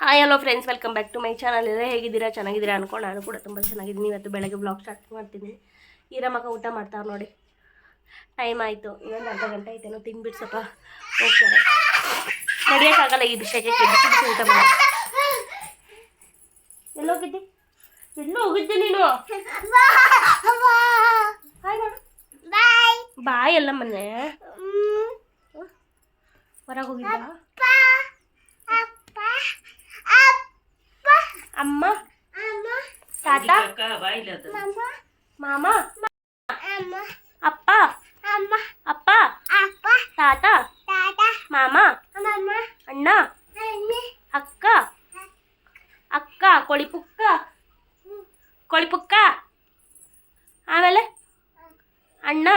Hi hello friends welcome back to my channel ಎಲ್ಲ ಹೇಗಿದ್ದೀರಾ? ಚೆನ್ನಾಗಿದ್ದೀರಾ ಅನ್ಕೊಂಡು ನಾನು ಕೂಡ ತುಂಬ ಚೆನ್ನಾಗಿದ್ದೀನಿ. ಇವತ್ತು ಬೆಳಗ್ಗೆ ಬ್ಲಾಗ್ ಸ್ಟಾರ್ಟ್ ಮಾಡ್ತೀನಿ. ಈರಮ್ಮಕ್ಕ ಊಟ ಮಾಡ್ತಾವ್ರು ನೋಡಿ. ಟೈಮ್ ಆಯಿತು. ಇನ್ನೊಂದು ಅರ್ಧ ಗಂಟೆ ಆಯ್ತೇನೋ ತಿಂದ್ಬಿಟ್ಟು ಸ್ವಲ್ಪ ಹೋಗ್ತಾರೆ. ನಡೆಯೋಕ್ಕಾಗಲ್ಲ ಈ ವಿಷಯಕ್ಕೆ. ಊಟ ಮಾಡಿ. ಎಲ್ಲೋಗಿದ್ದಿ ಎಲ್ಲೋ ಹೋಗಿದ್ದೆ ನೀನು? ಮಾಡು ಬಾಯ್ ಎಲ್ಲ ಮೊನ್ನೆ ಹೊರಗೆ ಹೋಗಿದ್ದ? ತಾತ ಮಾಮ ಅಪ್ಪ ಅಪ್ಪ ತಾತ ಮಾಮ ಅಣ್ಣ ಅಕ್ಕ ಅಕ್ಕ ಕೊಳಿಪುಕ್ಕ ಕೊಳಿಪುಕ್ಕ ಆಮೇಲೆ ಅಣ್ಣ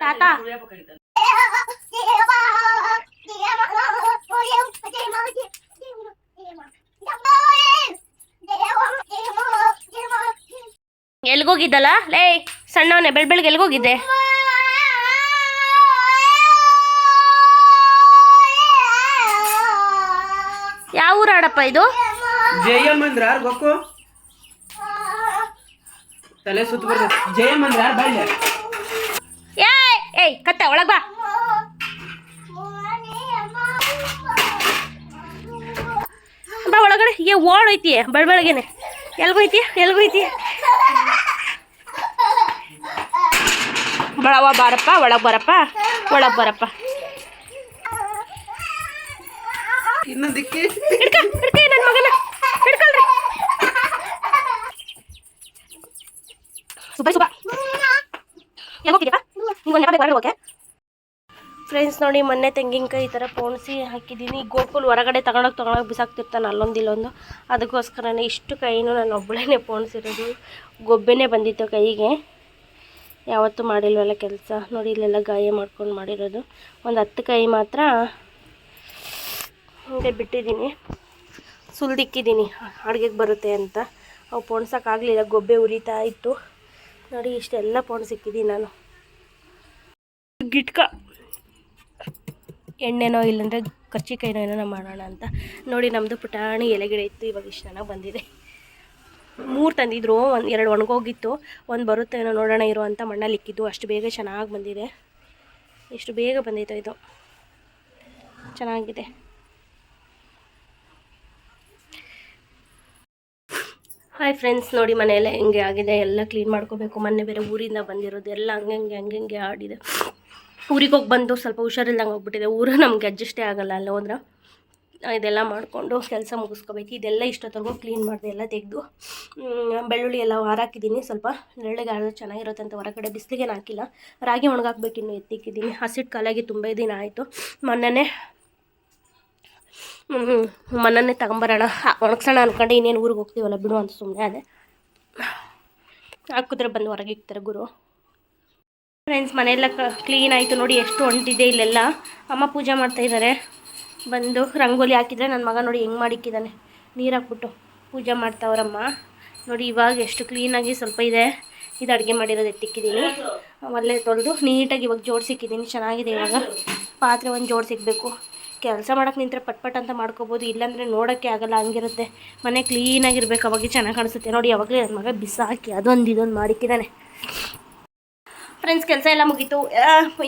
ತಾತ ಎಲ್ಗೋಗಿದ್ದಲ್ಲ? ಲೇ ಸಣ್ಣವನೇ ಬೆಳ್ ಬೆಳಗ್ಗೆ ಎಲ್ಗೋಗಿದ್ದೆ? ಯಾವ ಊರಾಡಪ್ಪ ಇದು? ಜಯಮ್ ಅಂದ್ರ ಯಾರು ಗೊಕ್ಕು? ತಲೆ ಸುತ್ತ ಬರ್ತದೆ ಜಯಮ್ ಅಂದ್ರ ಯಾರು ಬಾಯ್ಲೆ ಏಯ್ ಏಯ್ ಕತ್ತೆ ಒಳಗ್ ಬಾ. ಬಾ ಒಳಗಡೆ ಏ ಐತಿ ಬೆಳ್ ಬೆಳಗ್ಗೆನೆ ಎಲ್ಗೋಯ್ತಿ ಎಲ್ಗೋಯ್ತಿ ಬಳವ ಬಾರಪ್ಪ ಒಳಗೆ ಬರಪ್ಪ ಒಳಗೆ ಬರಪ್ಪ. ಇನ್ನೊಂದಕ್ಕೆ? ನನ್ನ ಮಗನ. ಹಿಡ್ಕೊಳ್ರಿ. ಸುಬ್ಬ ಸುಬ್ಬ. ಫ್ರೆಂಡ್ಸ್ ನೋಡಿ ಮೊನ್ನೆ ತೆಂಗಿನಕಾಯಿ ಈ ಥರ ಪೋಣಿಸಿ ಹಾಕಿದ್ದೀನಿ. ಗೋಕುಲ್ ಹೊರಗಡೆ ತಗೊಂಡೋಗಿ ತಗೊಂಡೋಗಿ ಬಿಸಾಕ್ತಿರ್ತಾನೆ ಅಲ್ಲೊಂದು ಇಲ್ಲೊಂದು. ಅದಕ್ಕೋಸ್ಕರನೇ ಇಷ್ಟು ಕೈನೂ ನಾನು ಒಬ್ಬಳೇ ಪೋಣಿಸಿರೋದು. ಗೊಬ್ಬೆನೇ ಬಂದಿತ್ತು ಕೈಗೆ. ಯಾವತ್ತೂ ಮಾಡಿಲ್ವಲ್ಲ ಕೆಲಸ. ನೋಡಿ, ಇಲ್ಲೆಲ್ಲ ಗಾಯ ಮಾಡ್ಕೊಂಡು ಮಾಡಿರೋದು. ಒಂದು ಹತ್ತು ಕೈ ಮಾತ್ರ ಹಿಂಗೆ ಬಿಟ್ಟಿದ್ದೀನಿ. ಸುಲ್ದಿಕ್ಕಿದ್ದೀನಿ. ಅಡುಗೆಗೆ ಬರುತ್ತೆ ಅಂತ. ಅವು ಪೋಣ್ಸೋಕ್ಕಾಗಲಿಲ್ಲ ಗೊಬ್ಬೆ ಉರಿತಾ ಇತ್ತು. ನೋಡಿ, ಇಷ್ಟೆಲ್ಲ ಪೋಣ್ಸಿಕ್ಕಿದ್ದೀನಿ ನಾನು. ಗಿಟ್ಕ. ಎಣ್ಣೆನೋ ಇಲ್ಲಾಂದರೆ ಕರ್ಚಿಕಾಯಿನೋ ಏನೋ ಮಾಡೋಣ ಅಂತ. ನೋಡಿ ನಮ್ಮದು ಪುಟಾಣಿ ಎಲೆಗಿಡ ಇತ್ತು. ಇವಾಗ ಇಷ್ಟು ಬಂದಿದೆ. ಮೂರು ತಂದಿದ್ರು, ಒಂದು ಎರಡು ಒಣಗೋಗಿತ್ತು, ಒಂದು ಬರುತ್ತೇನೋ ನೋಡೋಣ ಇರೋ ಅಂತ ಮಣ್ಣಲ್ಲಿ ಇಕ್ಕಿದ್ದು. ಅಷ್ಟು ಬೇಗ ಚೆನ್ನಾಗಿ ಬಂದಿದೆ. ಎಷ್ಟು ಬೇಗ ಬಂದಿತ್ತು ಇದು. ಚೆನ್ನಾಗಿದೆ. ಹಾಯ್ ಫ್ರೆಂಡ್ಸ್ ನೋಡಿ ಮನೆಯೆಲ್ಲ ಹೆಂಗೆ ಆಗಿದೆ, ಎಲ್ಲ ಕ್ಲೀನ್ ಮಾಡ್ಕೋಬೇಕು. ಮೊನ್ನೆ ಬೇರೆ ಊರಿಂದ ಬಂದಿರೋದು, ಎಲ್ಲ ಹಂಗಂಗೆ ಹಂಗಂಗೆ ಆಡಿದೆ. ಊರಿಗೆ ಹೋಗಿ ಬಂದು ಸ್ವಲ್ಪ ಹುಷಾರಿಲ್ಲದಂಗೆ ಹೋಗ್ಬಿಟ್ಟಿದೆ. ಊರು ನಮಗೆ ಅಡ್ಜಸ್ಟೇ ಆಗಲ್ಲ ಅಲ್ಲ ಹೋದ್ರೆ ಇದೆಲ್ಲ ಮಾಡಿಕೊಂಡು ಕೆಲಸ ಮುಗಿಸ್ಕೋಬೇಕು. ಇದೆಲ್ಲ ಇಷ್ಟೊತ್ತರೆಗೂ ಕ್ಲೀನ್ ಮಾಡಿದೆ ಎಲ್ಲ ತೆಗೆದು. ಬೆಳ್ಳುಳ್ಳಿ ಎಲ್ಲ ಹಾಕಿದ್ದೀನಿ ಸ್ವಲ್ಪ ನೆರಳಿಗೆ ಚೆನ್ನಾಗಿರುತ್ತೆ ಅಂತ ಹೊರಗಡೆ ಬಿಸಿಲಿಗೆ ಹಾಕಿಲ್ಲ ರಾಗಿ ಒಣಗಾಕ್ಬೇಕು ಇನ್ನು ಎತ್ತಿಕ್ಕಿದ್ದೀನಿ ಹಸಿಟ್ಟು ಕಾಲಾಗಿ ತುಂಬ ದಿನ ಆಯಿತು. ಮೊನ್ನೆ ಮನನ್ನೇ ತಗೊಂಬರೋಣ. ಒಣಗ್ಸೋಣ ಅಂದ್ಕೊಂಡು ಇನ್ನೇನು ಊರಿಗೆ ಹೋಗ್ತೀವಲ್ಲ ಬಿಡು ಅಂತ ಸುಮ್ಮನೆ ಅದೇ ಹಾಕಿದ್ರೆ ಬಂದು ಹೊರಗೆ ಇಕ್ತಾರೆ ಗುರು. ಫ್ರೆಂಡ್ಸ್ ಮನೆಯೆಲ್ಲ ಕ್ಲೀನ್ ಆಯಿತು ನೋಡಿ, ಎಷ್ಟು ಒಂಟಿದೆ ಇಲ್ಲೆಲ್ಲ. ಅಮ್ಮ ಪೂಜೆ ಮಾಡ್ತಾ ಇದ್ದಾರೆ ಬಂದು ರಂಗೋಲಿ ಹಾಕಿದರೆ ನನ್ನ ಮಗ ನೋಡಿ ಹೆಂಗೆ ಮಾಡಿಕ್ಕಿದ್ದಾನೆ ನೀರು ಹಾಕ್ಬಿಟ್ಟು ಪೂಜೆ ಮಾಡ್ತಾವ್ರಮ್ಮ. ನೋಡಿ ಇವಾಗ ಎಷ್ಟು ಕ್ಲೀನಾಗಿ ಸ್ವಲ್ಪ ಇದೆ. ಇದು ಅಡುಗೆ ಮಾಡಿರೋದು ಎತ್ತಿಕ್ಕಿದ್ದೀನಿ ಒಳ್ಳೆ ತೊಳೆದು ನೀಟಾಗಿ ಇವಾಗ ಜೋಡಿಸಿಕ್ಕಿದ್ದೀನಿ ಚೆನ್ನಾಗಿದೆ ಇವಾಗ. ಪಾತ್ರೆ ಒಂದು ಜೋಡಿಸಿಕ್ಬೇಕು ಕೆಲಸ ಮಾಡೋಕೆ ನಿಂತರೆ ಪಟ್ ಅಂತ ಮಾಡ್ಕೋಬೋದು. ಇಲ್ಲಾಂದರೆ ನೋಡೋಕ್ಕೆ ಆಗಲ್ಲ, ಹಂಗಿರುತ್ತೆ. ಮನೆ ಕ್ಲೀನಾಗಿರ್ಬೇಕು ಅವಾಗ ಚೆನ್ನಾಗಿ ಕಾಣಿಸುತ್ತೆ. ನೋಡಿ, ಯಾವಾಗಲೇ ನನ್ನ ಮಗ ಬಿಸಾಕಿ ಅದೊಂದು ಇದೊಂದು ಮಾಡಿಕ್ಕಿದ್ದಾನೆ ಫ್ರೆಂಡ್ಸ್ ಕೆಲಸ ಎಲ್ಲ ಮುಗೀತು.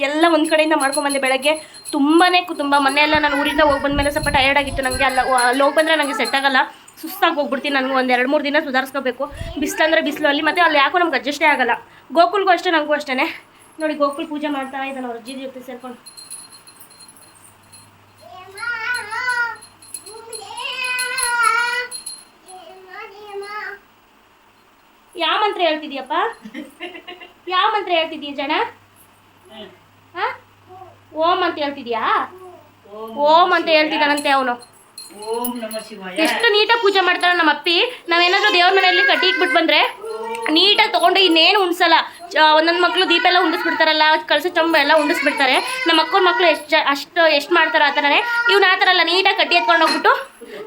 ಎಲ್ಲ ಒಂದು ಕಡೆಯಿಂದ ಮಾಡ್ಕೊಂಡ್ಬಂದೆ ಬೆಳಗ್ಗೆ. ತುಂಬಾ ತುಂಬ ಮನೆಯೆಲ್ಲ ನಾನು ಊರಿಂದ ಹೋಗಿ ಬಂದಮೇಲೆ ಸ್ವಲ್ಪ ಟಯರ್ಡ್ ಆಗಿತ್ತು ನನಗೆ ಅಲ್ಲ, ಅಲ್ಲಿ ಹೋಗಿ ಬಂದರೆ ನನಗೆ ಸೆಟ್ ಆಗಲ್ಲ. ಸುಸ್ತಾಗಿ ಹೋಗ್ಬಿಡ್ತೀನಿ ನನಗೆ ಒಂದು ಎರಡು ಮೂರು ದಿನ ಸುಧಾರಿಸ್ಕೋಬೇಕು. ಬಿಸಿಲಂದ್ರೆ ಬಿಸಿಲು ಅಲ್ಲಿ, ಮತ್ತು ಅಲ್ಲಿ ಯಾಕೋ ನಮ್ಗೆ ಅಡ್ಜಸ್ಟೇ ಆಗಲ್ಲ. ಗೋಕುಲ್ಗೂ ಅಷ್ಟೇ ನನಗೂ ಅಷ್ಟೇ ನೋಡಿ, ಗೋಕುಲ್ ಪೂಜೆ ಮಾಡ್ತಾ ಇದ್ದಾನೆ ಅವ್ರ ಅಜ್ಜಿ ಜೊತೆ ಸೇರ್ಕೊಂಡು. ಯಾವ ಮಂತ್ರ ಹೇಳ್ತಿದ್ಯಪ್ಪ? ಯಾವ ಮಂತ್ರ ಹೇಳ್ತಿದ್ದೀಯ ಜನ? ಹಾ? ಓಂ ಅಂತ ಹೇಳ್ತಿದ್ಯಾ? ಓಂ ಅಂತ ಹೇಳ್ತಿದ್ದಾನಂತೆ ಅವನು. ಎಷ್ಟು ನೀಟಾಗಿ ಪೂಜೆ ಮಾಡ್ತಾನೆ ನಮ್ಮ ಅಪ್ಪಿ. ನಾವೇನಾದ್ರೂ ದೇವ್ರ ಮನೆಯಲ್ಲಿ ಕಟ್ಟಿ ಇಟ್ಬಿಟ್ಟು ಬಂದ್ರೆ ನೀಟಾಗಿ ತಗೊಂಡು ಇನ್ನೇನು ಉಣ್ಸಲ್ಲ. ಒಂದೊಂದು ಮಕ್ಕಳು ದೀಪ ಎಲ್ಲ ಉಂಡಿಸ್ಬಿಡ್ತಾರಲ್ಲ ಕಳಸ ಚಂಬ ಎಲ್ಲ ಉಂಡಿಸ್ಬಿಡ್ತಾರೆ. ನಮ್ಮ ಅಕ್ಕನ ಮಕ್ಕಳು ಎಷ್ಟು ಅಷ್ಟು ಎಷ್ಟು ಮಾಡ್ತಾರೆ ಆ ಥರನೇ ಇವ್ನು ಆ ಥರ ಎಲ್ಲ ನೀಟಾಗಿ ಕಟ್ಟಿ ಎತ್ಕೊಂಡು ಹೋಗ್ಬಿಟ್ಟು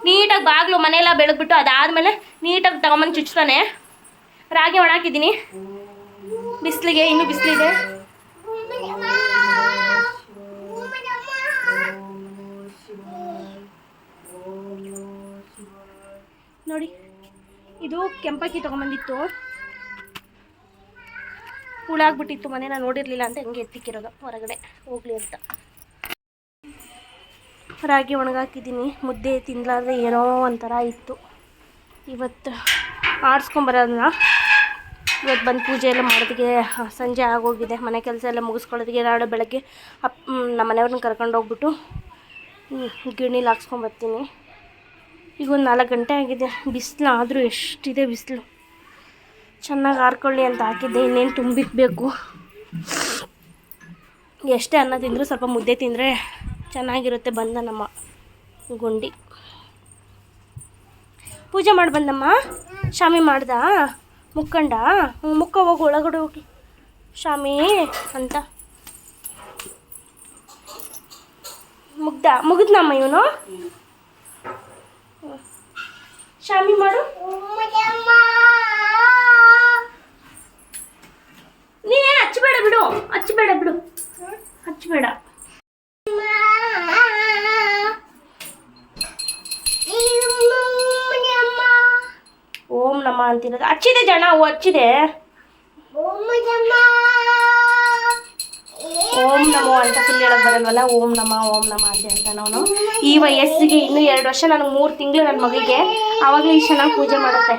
ನೀಟಾಗಿ ಬಾಗಿಲು ಮನೆಯೆಲ್ಲ ಬೆಳೆದ್ಬಿಟ್ಟು ಅದಾದಮೇಲೆ ನೀಟಾಗಿ ತಗೊಂಬಂದು ಚುಚ್ತಾನೆ ರಾಗಿ ಒಣಾಕಿದ್ದೀನಿ ಬಿಸಿಲಿಗೆ, ಇನ್ನೂ ಬಿಸಿಲಿದೆ? ನೋಡಿ, ಇದು ಕೆಂಪಕ್ಕಿ ತೊಗೊಂಬಂದಿತ್ತು. ಹುಳಾಗ್ಬಿಟ್ಟಿತ್ತು ಮನೆ ನಾನು ನೋಡಿರಲಿಲ್ಲ ಅಂತ ಹೆಂಗೆ ಎತ್ತಿಕ್ಕಿರೋದು. ಹೊರಗಡೆ ಹೋಗ್ಲಿ ಅಂತ. ರಾಗಿ ಒಣಗಾಕಿದ್ದೀನಿ. ಮುದ್ದೆ ತಿನ್ನಲಾರ್ದೆ ಏನೋ ಒಂಥರ ಇತ್ತು. ಇವತ್ತು ಆಡಿಸ್ಕೊಂಬರೋದನ್ನ ಇವತ್ತು ಬಂದು ಪೂಜೆ ಎಲ್ಲ ಮಾಡೋದಕ್ಕೆ ಸಂಜೆ ಆಗೋಗಿದೆ. ಮನೆ ಕೆಲಸ ಎಲ್ಲ ಮುಗಿಸ್ಕೊಳ್ಳೋದಕ್ಕೆ ನಾಳೆ ಬೆಳಗ್ಗೆ ಅಪ್ ನಮ್ಮ ಮನೆಯವ್ರನ್ನ ಕರ್ಕೊಂಡು ಹೋಗ್ಬಿಟ್ಟು ಗಿರ್ಣಿಲಿ ಹಾಕ್ಸ್ಕೊಂಬರ್ತೀನಿ ಈಗ ಒಂದು ನಾಲ್ಕು ಗಂಟೆ ಆಗಿದೆ. ಬಿಸಿಲು ಆದರೂ ಎಷ್ಟಿದೆ ಬಿಸಿಲು. ಚೆನ್ನಾಗಿ ಹಾರ್ಕೊಳ್ಳಿ ಅಂತ ಹಾಕಿದ್ದೆ. ಇನ್ನೇನು ತುಂಬಿಕ್ಬೇಕು. ಎಷ್ಟೇ ಅನ್ನ ತಿಂದರೂ ಸ್ವಲ್ಪ ಮುದ್ದೆ ತಿಂದರೆ ಚೆನ್ನಾಗಿರುತ್ತೆ ಬಂದ ನಮ್ಮ ಗುಂಡಿ. ಪೂಜೆ ಮಾಡಿ ಬಂದಮ್ಮ? ಶಾಮಿ ಮಾಡ್ದ? ಮುಕ್ಕಂಡ ಮುಕ್ಕ ಹೋಗಿ ಒಳಗಡೆ ಹೋಗಿ. ಶಾಮಿ ಅಂತ. ಮುಗ್ದ ಮುಗಿದ್ನಮ್ಮ ಇವನು? ಶಾಮಿ ಮಾಡು. ಓಂ ತಿನ್ನೋದು. ಹಚ್ಚಿದೆ ಜನ ಹಚ್ಚಿದೆ. ಓಂ ನಮೋ. ಅಂತ ಫುಲ್ ಹೇಳಕ್ ಬರಲ್ವಲ್ಲ? ಓಂ ನಮ ಓಂ ನಮ ಅಂತ ನಾನು ಅವನು ಈ ವಯಸ್ಸಿಗೆ ಇನ್ನು ಎರಡು ವರ್ಷ ನನಗೆ ಮೂರು ತಿಂಗಳು ನನ್ನ ಮಗಳಿಗೆ ಆವಾಗಲೂ ಇಷ್ಟು ಚೆನ್ನಾಗಿ ಪೂಜೆ ಮಾಡುತ್ತೆ.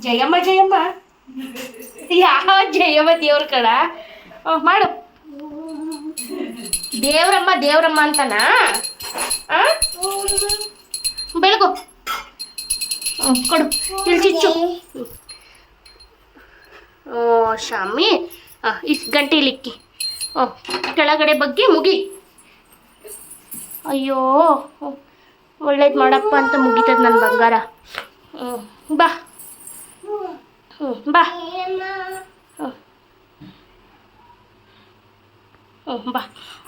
ಜಯಮ್ಮ ಜಯಮ್ಮ. ಯಾವ ಜಯಮ್ಮ ದೇವ್ರ ಕಡ ಮಾಡು. ದೇವ್ರಮ್ಮ ದೇವ್ರಮ್ಮ ಅಂತನಾ? ಬೆಳಗು. ಕೊಡು. ಇಲ್ಲಿ ಚಿಚ್ಚು. ಓ ಶಾಮಿ. ಇಷ್ಟು ಗಂಟೆ ಲಿಕ್ಕಿ ಓ ಕೆಳಗಡೆ ಬಗ್ಗೆ ಮುಗಿ. ಅಯ್ಯೋ ಒಳ್ಳೇದು ಮಾಡಪ್ಪ ಅಂತ ಮುಗಿತದ ನನ್ನ ಬಂಗಾರ. ಹ್ಞೂ ಬಾ. ಹ್ಞೂ ಬಾ. ಹ್ಞೂ ಹ್ಞೂ ಬಾ.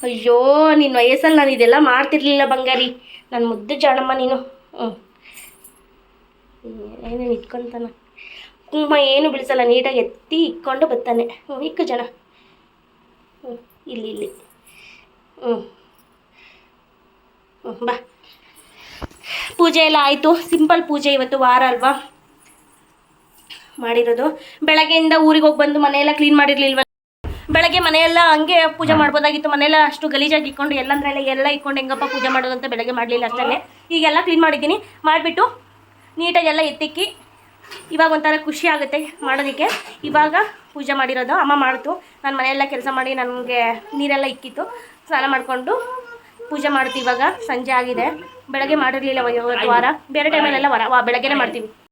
ಅಯ್ಯೋ ನಿನ್ನ ವಯಸ್ಸಲ್ಲಿ ನಾನು ಇದೆಲ್ಲ ಮಾಡ್ತಿರ್ಲಿಲ್ಲ ಬಂಗಾರಿ. ನನ್ನ ಮುದ್ದು ಜಾಣಮ್ಮ ನೀನು. ಹ್ಞೂ ಏನೇನು ಇಟ್ಕೊತಾನ. ಕುಂಕುಮ ಏನು ಬಿಡಿಸಲ್ಲ, ನೀಟಾಗಿ ಎತ್ತಿ ಇಕ್ಕೊಂಡು ಬರ್ತಾನೆ. ಹ್ಞೂ ಇಕ್ಕು ಜನ. ಹ್ಞೂ ಇಲ್ಲಿ ಇಲ್ಲಿ. ಹ್ಞೂ ಹ್ಞೂ ಬಾ. ಪೂಜೆ ಎಲ್ಲ ಆಯಿತು. ಸಿಂಪಲ್ ಪೂಜೆ ಇವತ್ತು ವಾರ ಅಲ್ವಾ? ಮಾಡಿರೋದು. ಬೆಳಗ್ಗೆಯಿಂದ ಊರಿಗೆ ಹೋಗಿ ಬಂದು ಮನೆಯೆಲ್ಲ ಕ್ಲೀನ್ ಮಾಡಿರಲಿಲ್ವ ಬೆಳಗ್ಗೆ ಮನೆಯೆಲ್ಲ ಹಂಗೆ ಪೂಜೆ ಮಾಡ್ಬೋದಾಗಿತ್ತು. ಮನೆಯೆಲ್ಲ ಅಷ್ಟು ಗಲೀಜಾಗಿ ಇಕ್ಕೊಂಡು ಎಲ್ಲಂದ್ರೆ ಎಲ್ಲ ಇಕ್ಕೊಂಡು ಹೆಂಗಪ್ಪ ಪೂಜೆ ಮಾಡೋದಂತ ಬೆಳಗ್ಗೆ ಮಾಡಲಿಲ್ಲ ಅಷ್ಟೇ ಈಗೆಲ್ಲ ಕ್ಲೀನ್ ಮಾಡಿದ್ದೀನಿ. ಮಾಡಿಬಿಟ್ಟು ನೀಟಾಗಿ ಎಲ್ಲ ಎತ್ತಿಕ್ಕಿ ಇವಾಗ ಒಂಥರ ಖುಷಿ ಆಗುತ್ತೆ ಮಾಡೋದಕ್ಕೆ. ಇವಾಗ ಪೂಜೆ ಮಾಡಿರೋದು ಅಮ್ಮ ಮಾಡ್ತು. ನಾನು ಮನೆಯೆಲ್ಲ ಕೆಲಸ ಮಾಡಿ ನನಗೆ ನೀರೆಲ್ಲ ಇಕ್ಕಿತ್ತು. ಸ್ನಾನ ಮಾಡಿಕೊಂಡು ಪೂಜೆ ಮಾಡ್ತೀವಿ ಇವಾಗ. ಸಂಜೆ ಆಗಿದೆ. ಬೆಳಗ್ಗೆ ಮಾಡಿರಲಿಲ್ಲ ವಾರ. ಬೇರೆ ಟೈಮಲ್ಲೆಲ್ಲ ವಾರ. ವಾ, ಬೆಳಗ್ಗೆನೇ ಮಾಡ್ತೀವಿ.